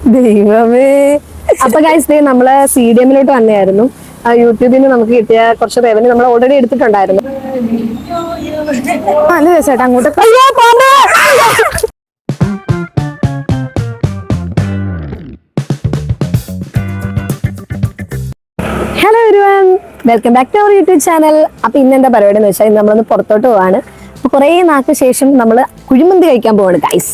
ദൈവമേ. അപ്പൊ ഗൈസ് നമ്മൾ സി ഡി എമ്മിലോട്ട് വന്നായിരുന്നു ആ, യൂട്യൂബിൽ നിന്ന് നമുക്ക് കിട്ടിയ കുറച്ച് റവന്യൂ നമ്മൾ ഓൾറെഡി എടുത്തിട്ടുണ്ടായിരുന്നു. നല്ല രസമായിട്ട് അങ്ങോട്ട്! Hello everyone welcome back to our YouTube channel അപ്പൊ ഇന്ന് എന്താ പരിപാടി എന്ന് വെച്ചാൽ ഇന്ന് നമ്മളൊന്ന് പുറത്തോട്ട് പോവാണ്. അപ്പൊ കുറേ നാൾക്ക് ശേഷം നമ്മൾ കുഴിമന്തി കഴിക്കാൻ പോവാണ് ഗൈസ്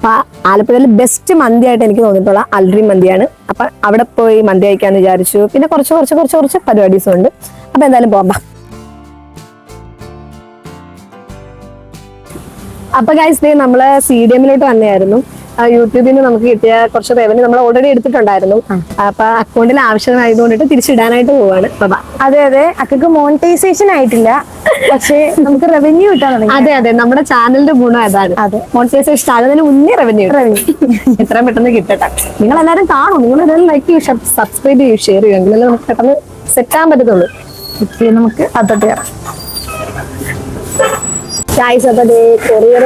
അപ്പൊ ആലപ്പുഴയിൽ ബെസ്റ്റ് മന്തി ആയിട്ട് എനിക്ക് തോന്നിയിട്ടുള്ള അൽറി മന്തിയാണ്. അപ്പൊ അവിടെ പോയി മന്തി കഴിക്കാന്ന് വിചാരിച്ചു. പിന്നെ കുറച്ച് കുറച്ച് കുറച്ച് കുറച്ച് പരിപാടീസും ഉണ്ട് അപ്പൊ എന്തായാലും പോകാം. അപ്പൊ ഗൈസ് നമ്മൾ സി ഡി എമ്മിലോട്ട് വന്നതായിരുന്നു. നിന്ന് നമുക്ക് കിട്ടിയ കുറച്ച് റവന്യൂ നമ്മൾ ഓൾറെഡി എടുത്തിട്ടുണ്ടായിരുന്നു. അപ്പൊ അക്കൗണ്ടിൽ ആവശ്യമായതുകൊണ്ടിട്ട് തിരിച്ചിടാനായിട്ട് പോവാണ്. അതെ അതെ. അക്കക്ക് മോണിറ്റൈസേഷൻ ആയിട്ടില്ല. പക്ഷേ നമുക്ക് റവന്യൂ കിട്ടാൻ തുടങ്ങി അതെ അതെ. നമ്മുടെ ചാനലിന്റെ ഗുണം അതാണ്. അതെ. മോണിറ്റൈസേഷൻ ആകുന്നതിന് മുന്നേ റവന്യൂ റവന്യൂ എത്രയും പെട്ടെന്ന് കിട്ടട്ടെ. നിങ്ങൾ എല്ലാരും കാണും. നിങ്ങൾ എല്ലാവരും ലൈക്ക് ചെയ്യൂ സബ്സ്ക്രൈബ് ചെയ്യൂ ഷെയർ ചെയ്യൂ. എങ്കിലും നമുക്ക് പെട്ടെന്ന് സെറ്റ് ആകാൻ പറ്റത്തുള്ളൂ. നമുക്ക് അതോട്ട് കയറാം ഗായ്സ് അപ്പൊ കൊറിയർ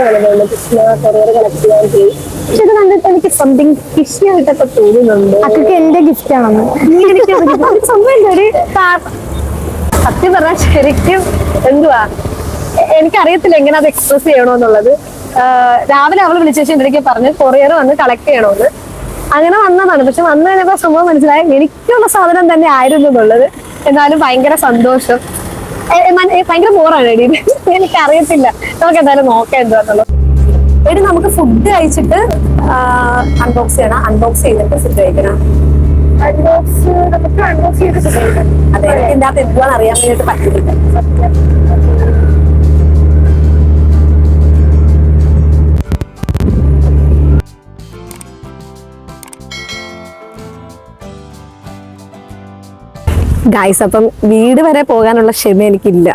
കൊറിയർ കളക്ട് ചെയ്യാൻ പോയി പക്ഷെ ഇത് കണ്ടിട്ട് എനിക്ക് സംതിങ് ഫിഷിയായിട്ടൊക്കെ തോന്നുന്നുണ്ട്. അക്കക്ക് എന്റെ ഗിഫ്റ്റ് ആണെന്ന് എനിക്ക് സംഭവം ഒരു സത്യം പറഞ്ഞാൽ ശരിക്കും എന്തുവാ? എനിക്കറിയത്തില്ല എങ്ങനെ അത് എക്സ്പ്രസ് ചെയ്യണോന്നുള്ളത്. രാവിലെ അവൾ വിളിച്ച ശേഷം എന്റെ പറഞ്ഞ് കൊറിയർ വന്ന് കളക്ട് ചെയ്യണമെന്ന് അങ്ങനെ വന്നതാണ്. പക്ഷെ വന്നു കഴിഞ്ഞപ്പോ സംഭവം മനസ്സിലായി എനിക്കുള്ള സാധനം തന്നെ ആയിരുന്നു എന്നുള്ളത്. എന്നാലും ഭയങ്കര സന്തോഷം. ഭയങ്കര ബോറാണ് എടീ. എനിക്ക് അറിയത്തില്ല നമുക്ക് എന്തായാലും നോക്കാം എന്താന്നുള്ളത് എടി നമുക്ക് ഫുഡ് കഴിച്ചിട്ട് അൺബോക്സ് ചെയ്യണം. അൺബോക്സ് ചെയ്തിട്ട് ഫുഡ് കഴിക്കണം. അൺബോക്സ് നമുക്ക് അൺബോക്സ് ചെയ്തിട്ട് കഴിക്കാം. അതെ എനിക്ക് ഇതിന്റെ അകത്ത് എന്തുവാന്ന് അറിയാൻ വേണ്ടിട്ട് പറ്റില്ല ഗായ്സ് അപ്പം വീട് വരെ പോകാനുള്ള ക്ഷമ എനിക്കില്ല.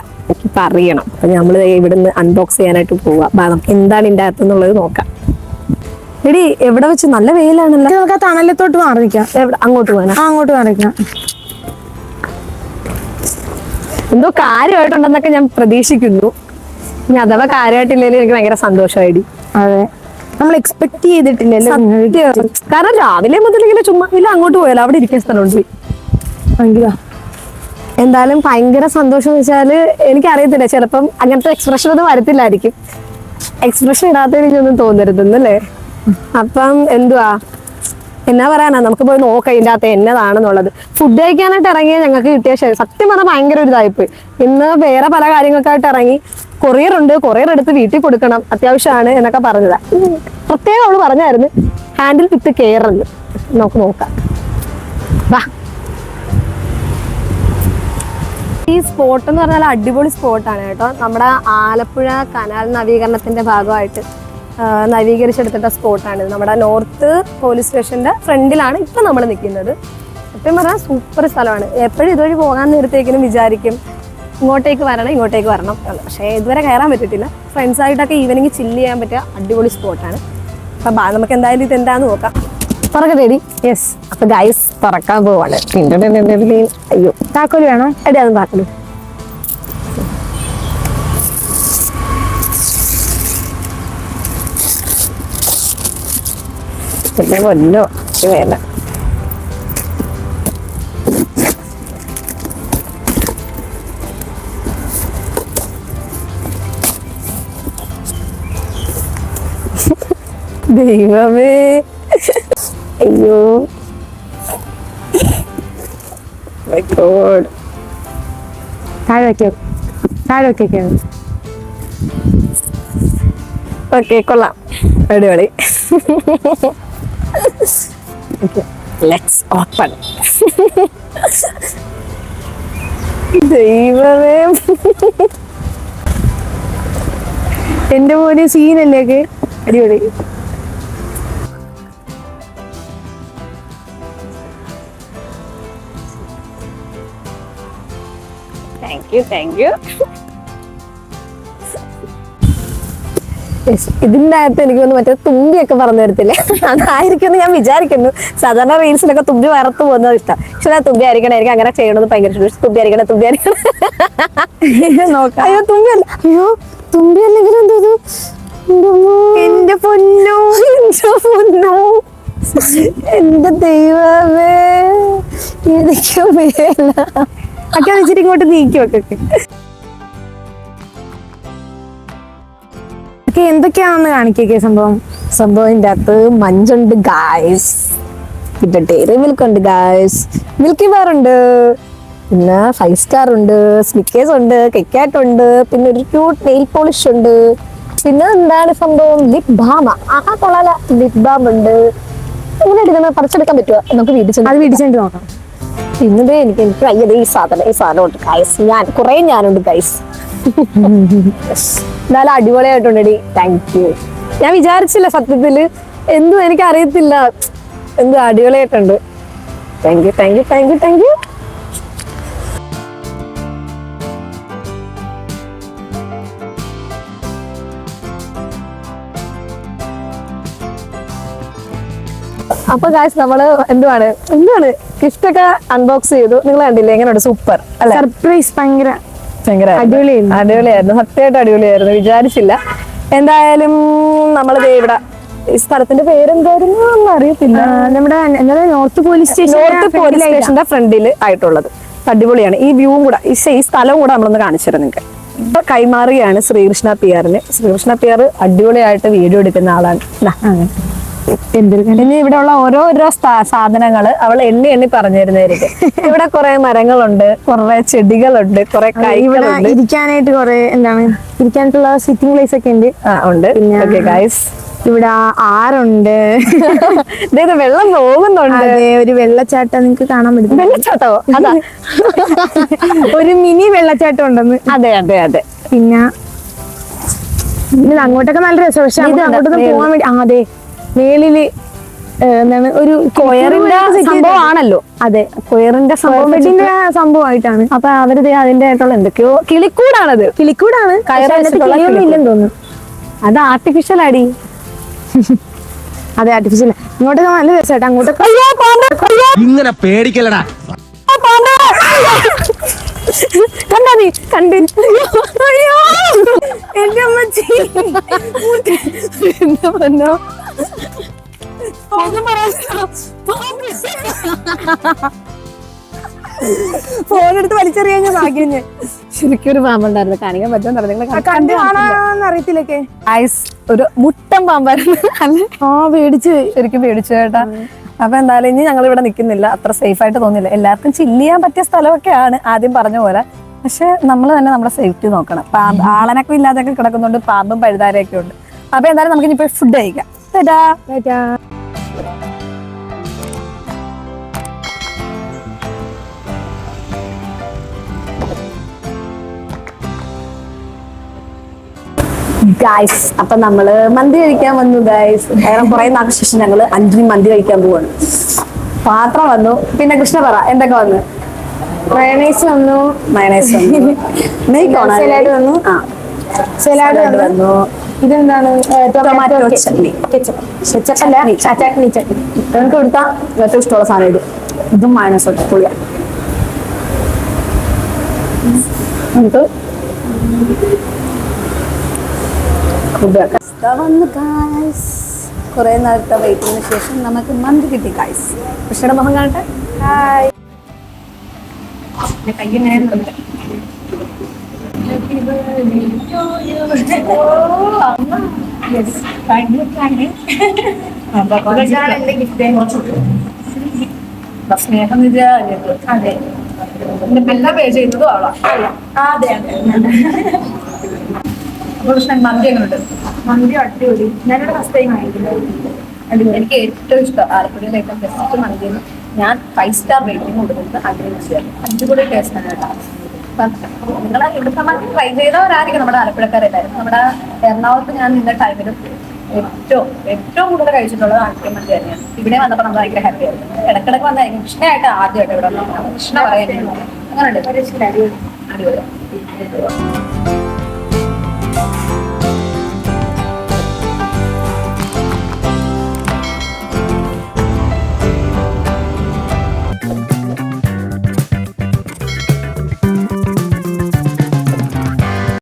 അറിയണം അപ്പൊ നമ്മൾ ഇവിടുന്ന് അൺബോക്സ് ചെയ്യാനായിട്ട് പോവുക നമുക്ക് എന്താണ് ഇതിന്റെ അകത്ത് എന്നുള്ളത് നോക്കാം. എടി എവിടെ വെച്ച്? നല്ല വെയിലാണല്ലോ. നമുക്ക് ആ തണലത്തോട്ട് മാറി നിൽക്കാം എവിടെ? അങ്ങോട്ട് പോകാനാ അങ്ങോട്ട് മാറി നിൽക്കാം എന്തോ കാര്യമായിട്ടുണ്ടെന്നൊക്കെ ഞാൻ പ്രതീക്ഷിക്കുന്നു. ഇനി അഥവാ കാര്യമായിട്ടില്ലെങ്കിൽ എനിക്ക് ഭയങ്കര സന്തോഷമായിടി. അതെ. നമ്മൾ എക്സ്പെക്ട് ചെയ്തിട്ടില്ലല്ലോ കാരണം രാവിലെ മുതൽ ഇങ്ങനെ ചുമ്മാ ഇല്ല അങ്ങോട്ട് പോയാലോ? അവിടെ ഇരിക്കുന്ന സ്ഥലമുണ്ട് ഭയങ്കര എന്തായാലും ഭയങ്കര സന്തോഷം എന്ന് എനിക്ക് എനിക്കറിയത്തില്ല. ചിലപ്പം അങ്ങനത്തെ എക്സ്പ്രഷൻ ഒന്നും വരത്തില്ലായിരിക്കും. എക്സ്പ്രഷൻ ഇടാത്ത എനിക്കൊന്നും തോന്നരുതെന്നല്ലേ അപ്പം എന്തുവാ? എന്നാ പറയാനാ? നമുക്ക് പോയി നോക്കാം ഇതിന്റെ അകത്ത് എന്നതാണെന്നുള്ളത്. ഫുഡ് കഴിക്കാനായിട്ട് ഇറങ്ങിയ ഞങ്ങൾക്ക് കിട്ടിയ ശരി സത്യം പറഞ്ഞാൽ ഭയങ്കര ഒരു ഇതായിപ്പോയി. ഇന്ന് വേറെ പല കാര്യങ്ങൾക്കായിട്ട് ഇറങ്ങി. കൊറിയർ ഉണ്ട്. കൊറിയർ എടുത്ത് വീട്ടിൽ കൊടുക്കണം. അത്യാവശ്യമാണ് എന്നൊക്കെ പറഞ്ഞതാ. പ്രത്യേകം അവൾ പറഞ്ഞായിരുന്നു. ഹാൻഡിൽ വിത്ത് കെയർ എന്ന് നമുക്ക് നോക്കാം. വാ. ഈ സ്പോട്ട് എന്ന് പറഞ്ഞാൽ അടിപൊളി സ്പോട്ടാണ് കേട്ടോ. നമ്മുടെ ആലപ്പുഴ കനാൽ നവീകരണത്തിന്റെ ഭാഗമായിട്ട് നവീകരിച്ചെടുത്തിട്ട സ്പോട്ടാണ് നമ്മുടെ നോർത്ത് പോലീസ് സ്റ്റേഷന്റെ ഫ്രണ്ടിലാണ് ഇപ്പൊ നമ്മൾ നിൽക്കുന്നത് സത്യം പറഞ്ഞാൽ സൂപ്പർ സ്ഥലമാണ്. എപ്പോഴും ഇതുവഴി പോകാൻ നേരത്തേക്കിനും വിചാരിക്കും ഇങ്ങോട്ടേക്ക് വരണം ഇങ്ങോട്ടേക്ക് വരണം പക്ഷേ ഇതുവരെ കയറാൻ പറ്റിയിട്ടില്ല. ഫ്രണ്ട്സായിട്ടൊക്കെ ഈവനിങ് ചില്ല് ചെയ്യാൻ പറ്റിയ അടിപൊളി സ്പോട്ടാണ് അപ്പം നമുക്ക് എന്തായാലും ഇത് എന്താന്ന് നോക്കാം. തുറക്കട്ടെ റെഡി യെസ് അപ്പൊ ഗൈസ് പറക്കാൻ പോവാണ്. അയ്യോ താക്കോൽ വേണോ? എടി അത് താക്കലു. പിന്നെ പൊന്നോ വേണ്ട. ദൈവമേ. അയ്യോ. താഴെ താഴെ ഓക്കെ കൊള്ളാം. അടിപൊളി. ലെറ്റ്സ് ഓപ്പൺ ദൈവമേ. എന്റെ പോലെ സീനല്ലേ ഒക്കെ അടിപൊളി. യു താങ്ക് യു ഇതിന്റെ അകത്ത് എനിക്ക് തോന്നുന്നു മറ്റേ തുമ്പിയൊക്കെ പറഞ്ഞു തരത്തില്ലേ അതായിരിക്കും എന്ന് ഞാൻ വിചാരിക്കുന്നു. സാധാരണ റീൽസിലൊക്കെ തുമ്പി വറുത്ത് പോകുന്നത് ഇഷ്ടം. പക്ഷെ ഞാൻ തുമ്പി ആയിരിക്കണം എനിക്ക് അങ്ങനെ ചെയ്യണത് ഭയങ്കര ഇഷ്ടം തുമ്പി ആയിരിക്കണം തുമ്പി ആയിരിക്കണം നോക്കാം. അയ്യോ തുമ്പി അല്ല അയ്യോ തുമ്പി അല്ലെങ്കിൽ എന്തോ? എന്റെ അമ്മോ. എന്റെ പൊന്നു. എന്റെ ദൈവമേ. എനിക്ക് മേല. ഒക്കെ വെച്ചിട്ട് ഇങ്ങോട്ട് നീക്കി വെക്കൊക്കെ ഒക്കെ എന്തൊക്കെയാണെന്ന് കാണിക്കേ സംഭവം? സംഭവം അകത്ത് മഞ്ചുണ്ട് ഗായ്സ് പിന്നെ ഡെയറി മിൽക്ക് ഉണ്ട് ഗായ്സ് മിൽക്കി ബാർ ഉണ്ട്. പിന്നെ ഫൈവ് സ്റ്റാർ ഉണ്ട് സ്നിക്കേഴ്സ് ഉണ്ട് കെക്കാറ്റ് ഉണ്ട് പിന്നെ ഒരു ക്യൂട്ട് നെയിൽ പോളിഷ് ഉണ്ട്. പിന്നെ എന്താണ് സംഭവം? ലിപ് ബാം ആ കൊള്ളാല. ലിപ് ബാം ഉണ്ട്. ഇങ്ങനെ എടുക്കുന്നത് പറിച്ചെടുക്കാൻ പറ്റുമോ നമുക്ക് വീട്ടിൽ അത് വീട്ടിൽ നോക്കാം. ഇന്നത് എനിക്ക് എനിക്ക് അയ്യത് ഈ സാധനം ഈ സാധനം ഉണ്ട് ഗൈസ് ഞാൻ കുറെ ഞാനുണ്ട് ഗൈസ് എന്നാലും അടിപൊളിയായിട്ടുണ്ടെടി. താങ്ക് യു ഞാൻ വിചാരിച്ചില്ല സത്യത്തിൽ. എന്തും എനിക്ക് അറിയത്തില്ല എന്ത് അടിപൊളിയായിട്ടുണ്ട്. Thank you thank you thank you thank you അപ്പൊ ഗായ്സ് നമ്മൾ എന്തുവാണ്? എന്തുവാണ്? ഗിഫ്റ്റ് ഒക്കെ അൺബോക്സ് ചെയ്തു. നിങ്ങൾ കണ്ടില്ലേ? എങ്ങനെയുണ്ട്? സൂപ്പർ അല്ലെ? സർപ്രൈസ് ഭയങ്കര. ഭയങ്കര അടിപൊളിയായിരുന്നു. അടിപൊളിയായിരുന്നു. സത്യമായിട്ട് അടിപൊളിയായിരുന്നു. വിചാരിച്ചില്ല. എന്തായാലും നമ്മൾ ഇവിടെ ഈ സ്ഥലത്തിന്റെ പേരെന്തായിരുന്നു അറിയത്തില്ല നമ്മുടെ north police station north police സ്റ്റേഷന്റെ ഫ്രണ്ടിൽ ആയിട്ടുള്ളത്. അടിപൊളിയാണ്. ഈ വ്യൂവും കൂടെ ഈ സ്ഥലവും കൂടെ നമ്മളൊന്ന് കാണിച്ചുതരാം നിങ്ങൾക്ക് ഇപ്പൊ കൈമാറുകയാണ് ശ്രീകൃഷ്ണ പിയാറിന് ശ്രീകൃഷ്ണ പിയാർ അടിപൊളിയായിട്ട് വീഡിയോ എടുക്കുന്ന ആളാണ്. ഇനി ഇവിടെ ഉള്ള ഓരോരോ സാധനങ്ങൾ അവൾ എണ്ണി എണ്ണി പറഞ്ഞു തരുന്നതായിരിക്കും ഇവിടെ കുറെ മരങ്ങളുണ്ട് കുറെ ചെടികളുണ്ട് കുറെ കൈകളുണ്ട്. ഇരിക്കാനായിട്ട് കുറെ എന്താണ് ഇരിക്കാനായിട്ടുള്ള സിറ്റിംഗ് പ്ലേസ് ഒക്കെ ഉണ്ട്. ആ ഉണ്ട്. ഓക്കെ ഗൈസ് ഇവിടെ ആറുണ്ട്. അതായത് വെള്ളം പോകുന്നുണ്ട്. ഒരു വെള്ളച്ചാട്ടം നിങ്ങൾക്ക് കാണാൻ പറ്റും. വെള്ളച്ചാട്ടോ? അതാ. ഒരു മിനി വെള്ളച്ചാട്ടം ഉണ്ടെന്ന്. അതെ അതെ അതെ. പിന്നെ പിന്നെ അങ്ങോട്ടൊക്കെ നല്ല രസം പക്ഷെ അങ്ങോട്ടൊന്നും പോകാൻ വേണ്ടി ആ അതെ. മേളിൽ എന്താണ് ഒരു കൊയറിന്റെ സംഭവമാണല്ലോ അതെ. കൊയറിന്റെ സംഭവം സംഭവമായിട്ടാണ്. അപ്പൊ അവർ അതിന്റെ ആയിട്ടുള്ള എന്തൊക്കെയോ കിളിക്കൂടാണത്. കിളിക്കൂടാണ്. കിളിയൊന്നും ഇല്ലെന്ന് തോന്നുന്നു. അത് ആർട്ടിഫിഷ്യൽ അടി അതെ ആർട്ടിഫിഷ്യൽ ഇങ്ങോട്ട് നല്ല രസമായിട്ട് അങ്ങോട്ട് ഇങ്ങനെ പേടിക്കലടാ കണ്ടാ നീ കണ്ടി. അയ്യോ എന്റെ അമ്മച്ചി. എന്താ പറഞ്ഞോ ഫോൺ എടുത്ത് വലിച്ചെറിയാൻ ഞാൻ ഭാഗ്യം ഞാൻ ശരിക്കും ഒരു പാമ്പുണ്ടായിരുന്നു കാണിക്കാൻ പറ്റുമെന്ന് കണ്ടു കാണാന്ന് അറിയത്തില്ലൊക്കെ. ഐസ് ഒരു മുട്ടൻ പാമ്പായിരുന്നു. അല്ലേ? ആ പേടിച്ച് പോയി. ശരിക്കും പേടിച്ചു കേട്ടാ. അപ്പൊ എന്തായാലും ഇനി ഞങ്ങൾ ഇവിടെ നിൽക്കുന്നില്ല. അത്ര സേഫ് ആയിട്ട് തോന്നില്ല. എല്ലാവർക്കും ചില്ല് ചെയ്യാൻ പറ്റിയ സ്ഥലമൊക്കെയാണ് ആദ്യം പറഞ്ഞ പോലെ. പക്ഷെ നമ്മൾ തന്നെ നമ്മുടെ സേഫ്റ്റി നോക്കണം. പാമ്പ് ആളനൊക്കെ ഇല്ലാതെയൊക്കെ കിടക്കുന്നുണ്ട് പാമ്പും പഴുതാരയൊക്കെ ഉണ്ട്. അപ്പൊ എന്തായാലും നമുക്ക് ഇനി ഫുഡ് കഴിക്കാം. ടാറ്റാ. ടാറ്റാ. ഗായ്സ് അപ്പൊ നമ്മൾ മന്തി കഴിക്കാൻ വന്നു ഗായ്സ് വേറെ കുറെ നാൾക്ക് ശേഷം ഞങ്ങൾ അഞ്ചിന് മന്തി കഴിക്കാൻ പോവാണ്. പാത്രം വന്നു. പിന്നെ കൃഷ്ണ പറ എന്തൊക്കെ വന്നു? മയണൈസ് വന്നു. മയണൈസ് വന്നു. നെയ്ക്കോണ സലാഡ് വന്നു. ആ. സലാഡ് വന്നു. ഇതെന്താണ്? ടൊമാറ്റോ ചട്നി. ചട്നി ചട്നി. ചട്നി. എനിക്ക് കൊടുത്താ ഏറ്റവും ഇഷ്ടമുള്ള സാധനം ഇത് ഇതും മയണൈസ് പുളിയ. നമുക്ക് വന്നു ഗായ്സ് കുറെ നേരത്തെ വെയിറ്റിന് ശേഷം നമുക്ക് മന്തി കിട്ടി ഗായ്സ് കൃഷ്ണയുടെ മുഖം കാണട്ടെ? ഹായ് സ്നേഹം അതെ എല്ലാം പേ ചെയ്യുന്നതും അതെ അതെ കൃഷ്ണൻ മന്തി മന്തി അടിപൊളി ഞാനിവിടെ ഫസ്റ്റ് ടൈം ആയിരുന്നു എനിക്ക് ഏറ്റവും ഇഷ്ടം ആലപ്പുഴയിലെ ഏറ്റവും ബെസ്റ്റ് മന്തിന്ന് ഞാൻ ഫൈവ് സ്റ്റാർ റേറ്റിംഗ് കൊടുക്കുന്നത് അഞ്ചു കൂടി ടേസ്റ്റ് ആണ് കേട്ടോ നിങ്ങൾ ഇവിടുത്തെ മന്തി ട്രൈ ചെയ്തവരായിരിക്കും നമ്മുടെ ആലപ്പുഴക്കാരെല്ലാവരും നമ്മുടെ എറണാകുളത്ത് ഞാൻ നിന്ന ടൈമിലും ഏറ്റവും ഏറ്റവും കൂടുതൽ കഴിച്ചിട്ടുള്ളത് ആലപ്പുഴ മന്തി തന്നെയാണ്. ഇവിടെ വന്നപ്പോൾ നമ്മൾ ഭയങ്കര ഹാപ്പി ആയിരുന്നു. ഇടക്കിടക്ക് വന്ന കൃഷ്ണയായിട്ട് ആദ്യമായിട്ട് ഇവിടെ കൃഷ്ണ പറയുന്നത്. അങ്ങനെയുണ്ട് അടിപൊളി.